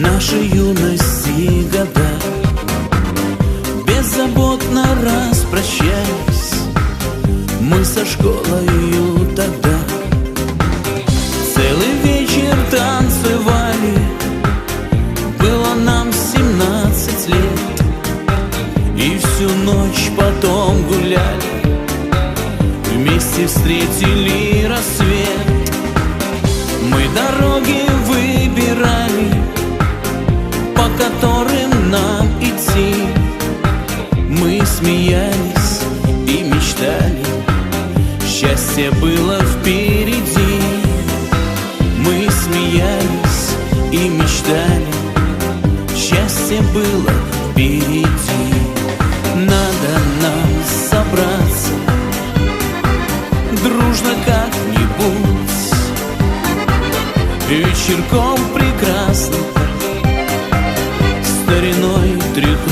нашей юности года Беззаботно распрощались Мы со школою тогда. Целый вечер танцевали Было нам семнадцать лет. И всю ночь потом гуляли Вместе встретили рассвет. Мы дороги смеялись и мечтали. Счастье было впереди. Мы смеялись и мечтали. Счастье было впереди. Надо нам собраться Дружно как-нибудь. Вечерком прекрасно Стариной тряхнуть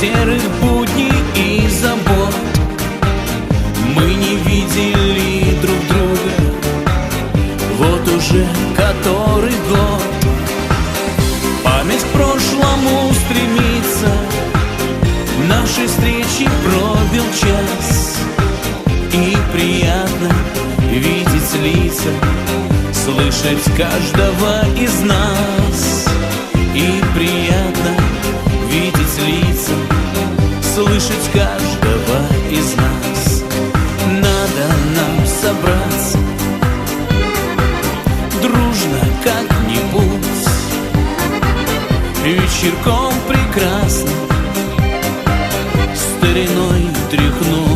Серых будней и забот. Мы не видели друг друга Вот уже который год. Память к прошлому стремится Нашей встречи пробил час. И приятно видеть лица Слышать каждого из нас. И приятно Слышать каждого из нас. Надо нам собраться Дружно как-нибудь. Вечерком прекрасно Стариной тряхнуть